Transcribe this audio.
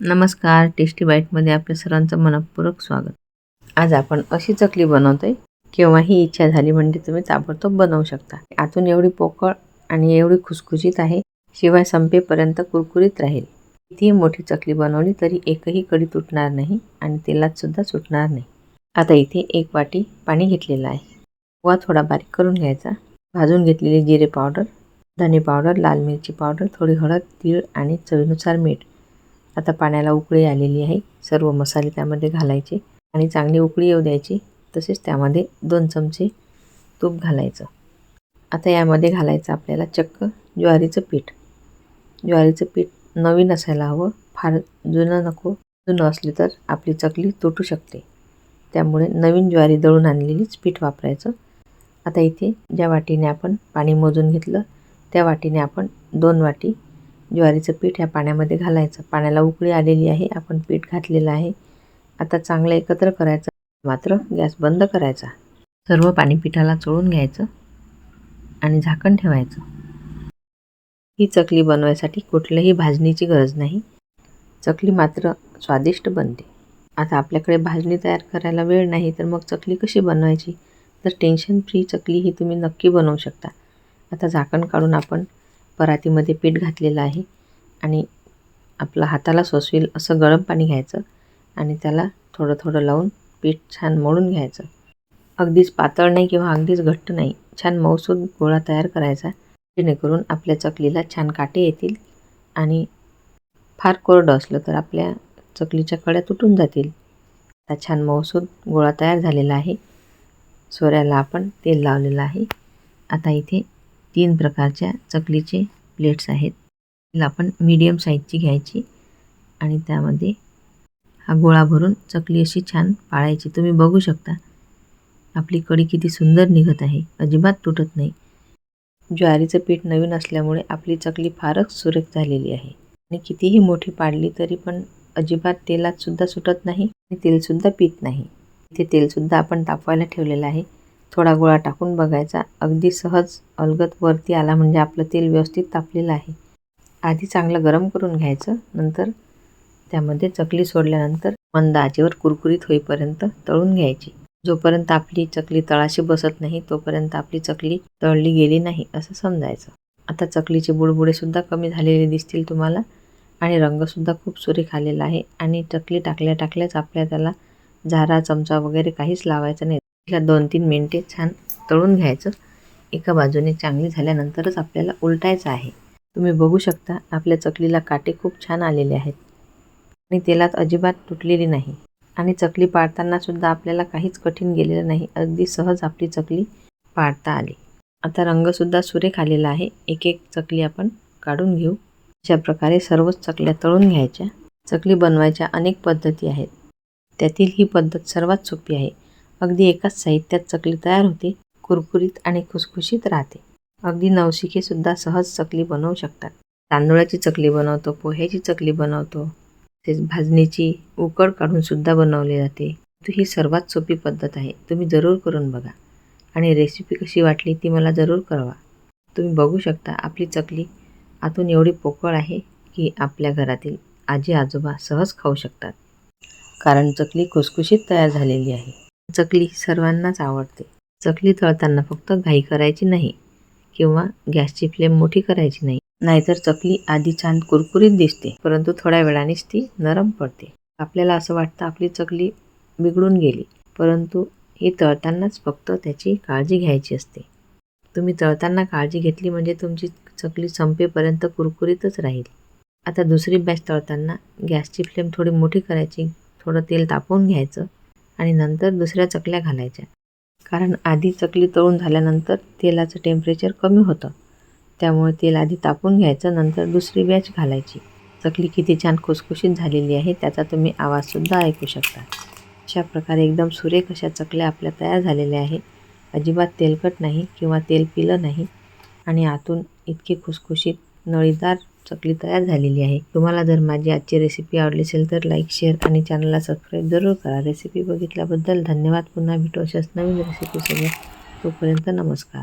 नमस्कार टेस्टी बाईटमध्ये आपल्या सर्वांचं मनपूर्वक स्वागत. आज आपण अशी चकली बनवतोय केव्हाही इच्छा झाली म्हणजे तुम्ही ताबडतोब बनवू शकता. आतून एवढी पोकळ आणि एवढी खुसखुशीत आहे शिवाय संपेपर्यंत कुरकुरीत राहील. कितीही मोठी चकली बनवली तरी एकही कडी तुटणार नाही आणि तेलातसुद्धा सुटणार नाही. आता इथे एक वाटी पाणी घेतलेलं आहे. वा थोडा बारीक करून घ्यायचा. भाजून घेतलेली जिरे पावडर धने पावडर लाल मिरची पावडर थोडी हळद तीळ आणि चवीनुसार मीठ. आता पाण्याला उकळी आलेली आहे. सर्व मसाले त्यामध्ये घालायचे आणि चांगली उकळी येऊ द्यायची. तसेच त्यामध्ये दोन चमचे तूप घालायचं. आता यामध्ये घालायचं आपल्याला चक्क ज्वारीचं पीठ. ज्वारीचं पीठ नवीन असायला हवं. फार जुनं नको जुनं असली तर आपली चकली तुटू शकते. त्यामुळे नवीन ज्वारी दळून आणलेलीच पीठ वापरायचं. आता इथे ज्या वाटीने आपण पाणी मोजून घेतलं त्या वाटीने आपण दोन वाटी ज्वारीचं पीठ ह्या पाण्यामध्ये घालायचं. पाण्याला उकळी आलेली आहे. आपण पीठ घातलेलं आहे. आता चांगलं एकत्र करायचं. मात्र गॅस बंद करायचा. सर्व पाणी पिठाला चोळून घ्यायचं आणि झाकण ठेवायचं. ही चकली बनवायसाठी कुठल्याही भाजणीची गरज नाही. चकली मात्र स्वादिष्ट बनते. आता आपल्याकडे भाजणी तयार करायला वेळ नाही तर मग चकली कशी बनवायची? तर टेन्शन फ्री चकली ही तुम्ही नक्की बनवू शकता. आता झाकण काढून आपण परातीमध्ये पीठ घातलेलं आहे आणि आपलं हाताला सोसवेल असं गरम पाणी घ्यायचं आणि त्याला थोडं थोडं लावून पीठ छान मळून घ्यायचं. अगदीच पातळ नाही किंवा अगदीच घट्ट नाही छान मऊसूद गोळा तयार करायचा जेणेकरून आपल्या चकलीला छान काटे येतील आणि फार कोरडं असलं तर आपल्या चकलीच्या कड्या तुटून जातील. आता छान मऊसूद गोळा तयार झालेला आहे. सोऱ्याला आपण तेल लावलेलं आहे. आता इथे तीन प्रकारच्या चकलीचे प्लेट्स आहेत. तिला आपण मीडियम साईजची घ्यायची आणि त्यामध्ये हा गोळा भरून चकली अशी छान पाळायची. तुम्ही बघू शकता आपली कडी किती सुंदर निघत आहे. अजिबात तुटत नाही. ज्वारीचं पीठ नवीन असल्यामुळे आपली चकली फारच सुरेख झालेली आहे. आणि कितीही मोठी पाडली तरी पण अजिबात तेलातसुद्धा सुटत नाही आणि तेलसुद्धा पित नाही. इथे तेलसुद्धा आपण तापवायला ठेवलेलं आहे. थोडा गोळा टाकून बघायचा. अगदी सहज अलगत वरती आला म्हणजे आपलं तेल व्यवस्थित तापलेलं आहे. आधी चांगलं गरम करून घ्यायचं. नंतर त्यामध्ये चकली सोडल्यानंतर मंद आचेवर कुरकुरीत होईपर्यंत तळून घ्यायची. जोपर्यंत आपली चकली तळाशी बसत नाही तोपर्यंत आपली चकली तळली गेली नाही असं समजायचं. आता चकलीचे बुडबुडे सुद्धा कमी झालेले दिसतील तुम्हाला. आणि रंगसुद्धा खूप सुरेख आलेला आहे. आणि चकली टाकल्या टाकल्याच आपल्या त्याला झारा चमचा वगैरे काहीच लावायचं नाही. ह्या दोन तीन मिनटे छान तळून घ्यायचं. एका बाजूने चांगली झाल्यानंतरच आपल्याला उलटायचं आहे. तुम्ही बघू शकता आपल्या चकलीला काटे खूप छान आलेले आहेत. आणि तेलात अजिबात तुटलेली नाही. आणि चकली पाडताना सुद्धा आपल्याला काहीच कठीण गेलेलं नाही. अगदी सहज आपली चकली पाडता आली. आता रंगसुद्धा सुरेख आलेला आहे. एक एक चकली आपण काढून घेऊ. अशा प्रकारे सर्वच चकल्या तळून घ्यायच्या. चकली बनवायच्या अनेक पद्धती आहेत. त्यातील ही पद्धत सर्वात सोपी आहे. अगदी एकाच साहित्यात चकली तयार होते कुरकुरीत आणि खुसखुशीत राहते. अगदी नवशिकेसुद्धा सहज चकली बनवू शकतात. तांदूळाची चकली बनवतो पोह्याची चकली बनवतो तसेच भाजणीची उकड काढून सुद्धा बनवली जाते. ही सर्वात सोपी पद्धत आहे. तुम्ही जरूर करून बघा. आणि रेसिपी कशी वाटली ती मला जरूर कळवा. तुम्ही बघू शकता आपली चकली आतून एवढी पोकळ आहे की आपल्या घरातील आजी आजोबा सहज खाऊ शकतात. कारण चकली खुसखुशीत तयार झालेली आहे. चकली सर्वांनाच आवडते. चकली तळताना फक्त घाई करायची नाही किंवा गॅसची फ्लेम मोठी करायची नाही. नाहीतर चकली आधी छान कुरकुरीत दिसते परंतु थोड्या वेळानेच ती नरम पडते. आपल्याला असं वाटतं आपली चकली बिघडून गेली परंतु ही तळतानाच फक्त त्याची काळजी घ्यायची असते. तुम्ही तळताना काळजी घेतली म्हणजे तुमची चकली संपेपर्यंत कुरकुरीतच राहील. आता दुसरी बॅच तळताना गॅसची फ्लेम थोडी मोठी करायची थोडं तेल तापवून घ्यायचं आणि नंतर दुसऱ्या चकल्या घालायच्या. कारण आधी चकली तळून झाल्यानंतर तेलाचं टेम्परेचर कमी होतं. त्यामुळे तेल आधी तापून घ्यायचं नंतर दुसरी बॅच घालायची. चकली किती छान खुसखुशीत झालेली आहे त्याचा तुम्ही आवाजसुद्धा ऐकू शकता. अशा प्रकारे एकदम सुरेख अशा चकल्या आपल्या तयार झालेल्या आहे अजिबात तेलकट नाही किंवा तेल पिलं नाही. आणि आतून इतकी खुसखुशीत नळीदार चकली तयार झालेली आहे. तुम्हाला जर माझी आजची रेसिपी आवडली असेल तर लाईक शेअर आणि चॅनलला सबस्क्राईब जरूर करा. रेसिपी बघितल्याबद्दल धन्यवाद. पुन्हा भेटू अशाच नवीन रेसिपीसोबत तोपर्यंत नमस्कार.